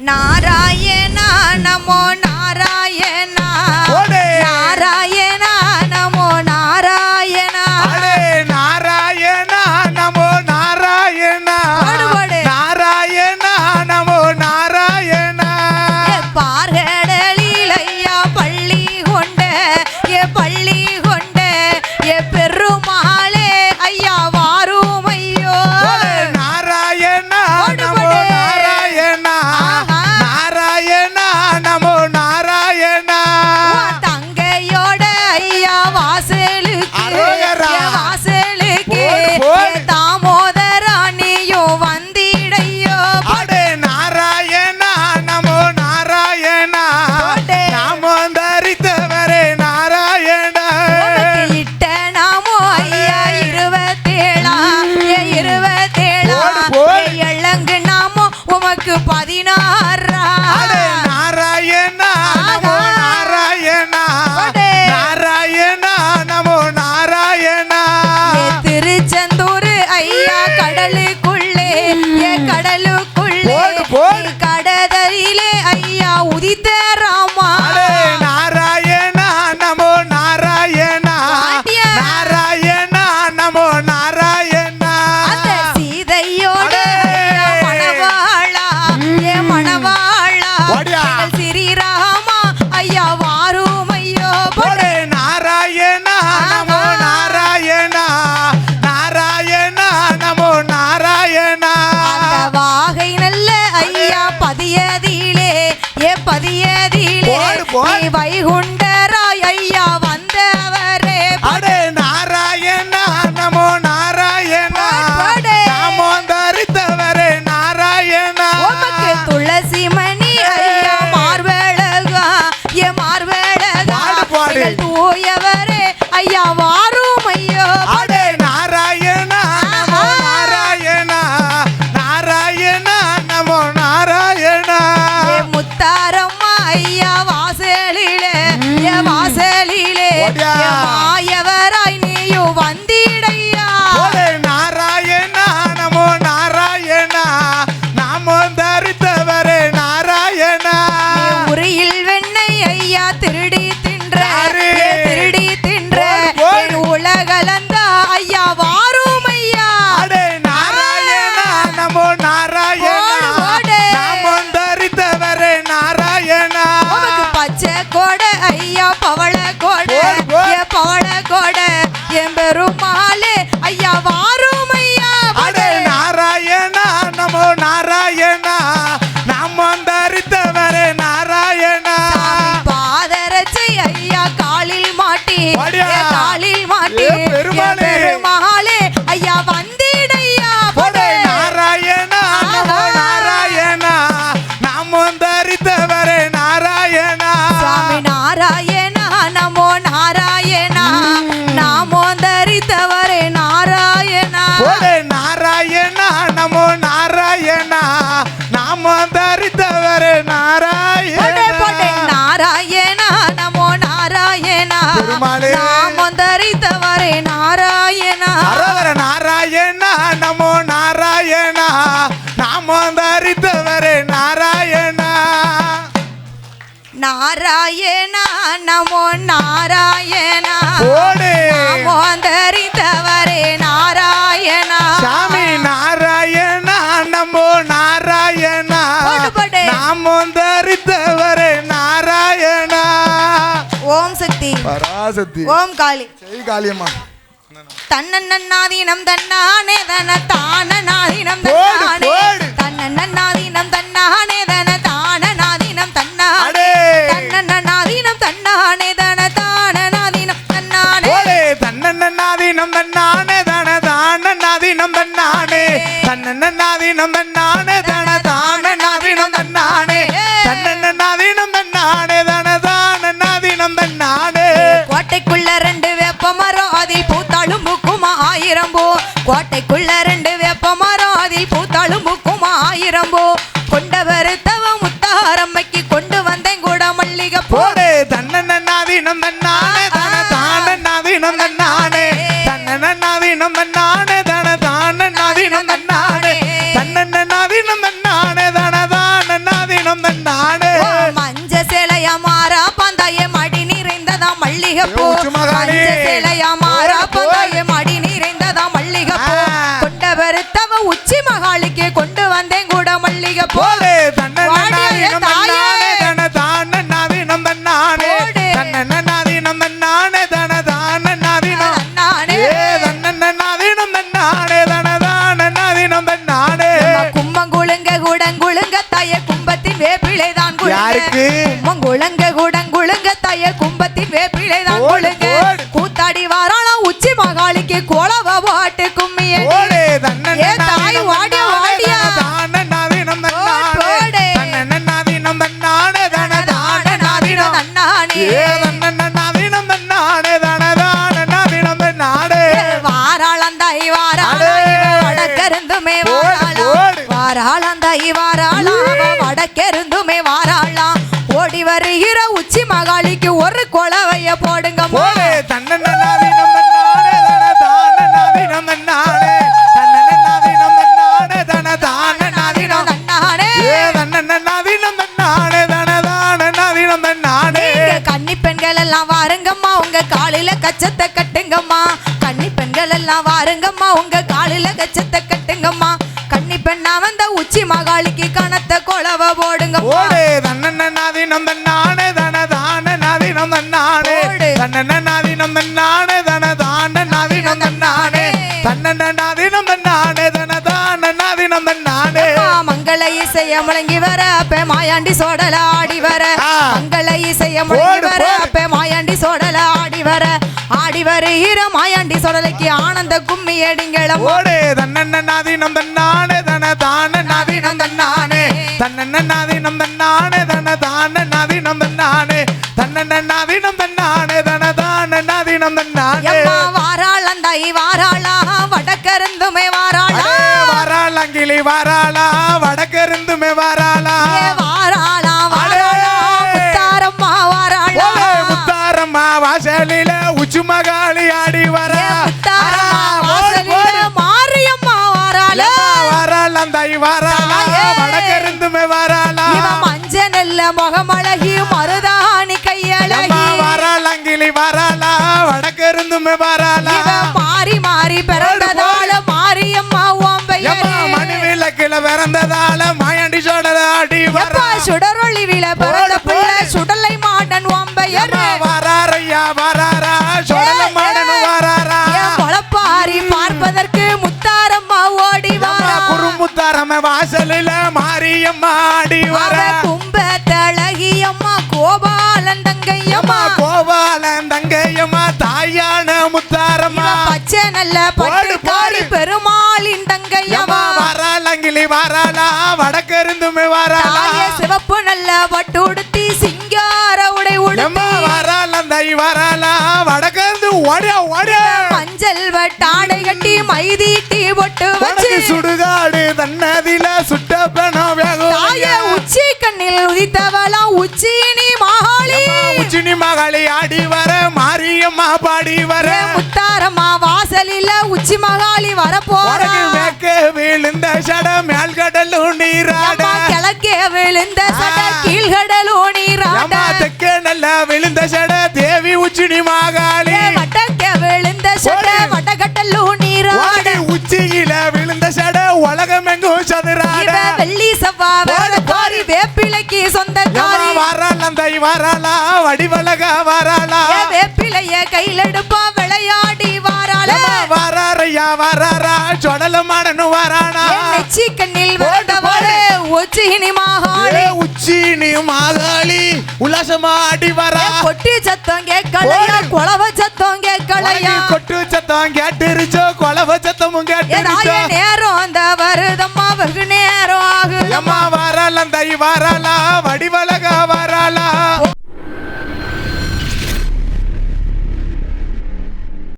நாராயணா நமோ நா அப்போ வைகுண்டராய் ஐயா வந்தவரே. அடே நாராயணா நமோ நாராயணா. நமோ தரித்தவரே நாராயணா. துளசி மணி ஐயா மார்வழகா. ஏ மார்வழகா. தூயவரே ஐயா வார் நாராயணா நமோ நாராயணா. நாமோ தரித்தவரே நாராயணா. நாராயணா நமோ நாராயணா. நாமோ தரித்தவரே நாராயண. நாராயணா நமோ நாராயணா. நாம நாராயணா நமோ நாராயணா. மோந்தறிந்தவரே நாராயணா. சாமி நாராயணா நமோ நாராயணா. நாமோந்தறிந்தவரே நாராயணா. ஓம் சக்தி. பராசக்தி. ஓம் காளி. செய் காளியம்மா. தன்னன்னாதீனம் தன்னானே தன தானநாதீனம் தன்னானே. தன்னண்ணாதீனம் தன்னானே தன தானண்ணாதீனம் தன்னானே. தன்னண்ணாதீனம் தன்னானே தன தானண்ணாதீனம் தன்னானே. கோட்டைக்குள்ள ரெண்டு வேப்ப மரம் அதில் பூத்தாலும் பூக்குமா ஆயிரம் பூ. கோட்டைக்குள்ள ரெண்டு வேப்ப மரம் அதில் பூத்தாலும் பூக்குமா ஆயிரம் பூ. கொண்டவர் தவ முத்தாரம்மைக்கு கொண்டு வந்தேன் கூட மல்லிகை போடு தன்னண்ணாதீனம் தன்னானே போடு தன்ன தாயே. தன்னானே தன தான வீணும் தன்னானே. தன்ன வீணும் தன்னானே தன தான வீணும் நானே ஏ தன்ன வீணும் தன்னானே தன தான வீணும் தன்னானே கும்பங்குழுங்க குடங்குழுங்க தாய கும்பத்தின் வேப்பிலை தான் யாருக்கு? கும்பங்குழுங்க குடங்குழுங்க தாய கும்பத்தின் வேப்பிலை தான். கூத்தாடி வாராளாம் உச்சி மகாளிக்கு கோலவ வாராளா ஓடி வருகிற உச்சி மகாளிக்கு ஒரு கொலவைய போடுங்க கன்னி பெண்கள் எல்லாம் வாருங்கம்மா உங்க காலில கச்சத்தை கட்டுங்கம்மா. கன்னி பெண்கள் எல்லாம் வாருங்கம்மா உங்க காலில கச்சத்தை கட்டுங்கம்மா. கன்னி பெண்ணா வந்த உச்சி மகாளிக்கு கணத்த கொலவ போடுங்கம்மா ஓடு தன்னன்னாவினம் தன்னானே தன தானன்னாவினம் தன்னானே ஓடு. தன்னன்னாவினம் தன்னானே தன தானன்னாவினம் தன்னானே தன்னன்னாவினம் தன்னானே தன தானன்னாவினம் தன்னானே அம்மா, மங்கள இசைய முழங்கி வர அப்ப மாயாண்டி சோடல ஆடி வர. மங்கள இசைய முழங்கி வர. அப்ப மாயாண்டி சோடல ஆடி வர. ஆடி வருகிற மாயாண்டி சோடலைக்கு ஆனந்த கும்மி அடிங்களம் ஓடு தன்னன்னாதீனம் தன்னானே தன தான நாதீனம் தன்னானே தன்னன்னாதீனம் தன்னானே தன தான நாதீனம் தன்னானே தன்னன்னாதீனம் தன்னானே தன தான நாதீனம் தன்னானே எம்மா வாராள். வடக்கருந்துமே வாராளா வாராளங்கிளி வாராளா வடக்கிருந்துமே வாராளா. வாராளா முத்தாரம்மா வாராளா. முத்தாரம்மா வாசலில உச்சு மகாளி ஆடி வர. ஏ முத்தாரம்மா முகமழகி மருதாணி கையழகி. அம்மா வாராளங்கிளி வாராளா வடக்கிருந்துமே வாராளா இவ மாறி மாறி பிறந்ததால மாரியம்மா மணி விளக்குல பிறந்ததால மாயாண்டி சோடல ஆடி வரா. சுடரொளி விழ பிறந்த பிள்ளை. சுடலை மாடன் ஓம்பையர் வாராரையா வாராரா சோடல மாடனு வாராரா. முளப்பாரி பார்ப்பதற்கு முத்தாரம்மா ஓடி வாரா. குறுமுத்தாரம்ம வாசலில மாரியம்மா ஆடி வர. தங்கையம்மா. கோபாலன் தங்கையம்மா தாயான முத்தாரம்மா. பச்சை நல்ல போடு, போடு. பெருமாளின் தங்கையம்மா. வாராளங்கிளி வாராளா வடக்கிருந்துமே வாராளா. தாயே சிவப்பு நல்ல பட்டு உடுத்தி சிங்கார உடை உடுத்தி. வாராளம் தை வாராளா வடக்கிருந்து ஓடியா ஓடியா மஞ்சள் வட்டாடை கட்டி மைதீட்டி பொட்டு வச்சு. சுடுகாடு தன்னதில சுட்ட பணம் உச்சி கண்ணில் மகாளி மகளி ஆடி வர மாரியம்மா பாடி வர. முத்தாரம்மா வாசலில உச்சி மகாளி வரப்போறா. உனக்கு மேக்க விழுந்த சட மேல் கடலும் நீராட கிழக்கே விழுந்த சட ஆ. கீழ்கடலோ நீராட. தெக்க நல்ல விழுந்த சட தேவி உச்சினி மகாளி. வட்டக்கே விழுந்த சட ஓடு. வட்டகட்டலோ நீராட. உச்சியில விழுந்த சட உலகமெங்கும் சதுராட. இவ வெள்ளி செவ்வா வேலைக்காரி வேப்பிலைக்கு சொந்தக்காரி. வாராளம் தை வாராளா? வடிவழக வாராளா? வேப்பிலைய கையில் எடுப்பா விளையாடி வாராள? வாராரையா வாராரா? சொடல மாடனு வாரானா நெச்சி கண்ணில் விழுந்தவளே உச்சினி மகாளி. ஏ உச்சி நீ மாகாளி? உல்லாசமா ஆடி வரா? கொட்டி சத்தம் கேட்கலையா. குளவ சத்தம் கேட்கலையா? கொட்டு சத்தம் கேட்டுருச்சோ? கொலவ சத்தமும் கேட்டுருச்சோ? நேரம் அந்த வருதம்மா வெகு நேரம் ஆகுதம்மா. எம்மா வாராளம் தை வாராளா?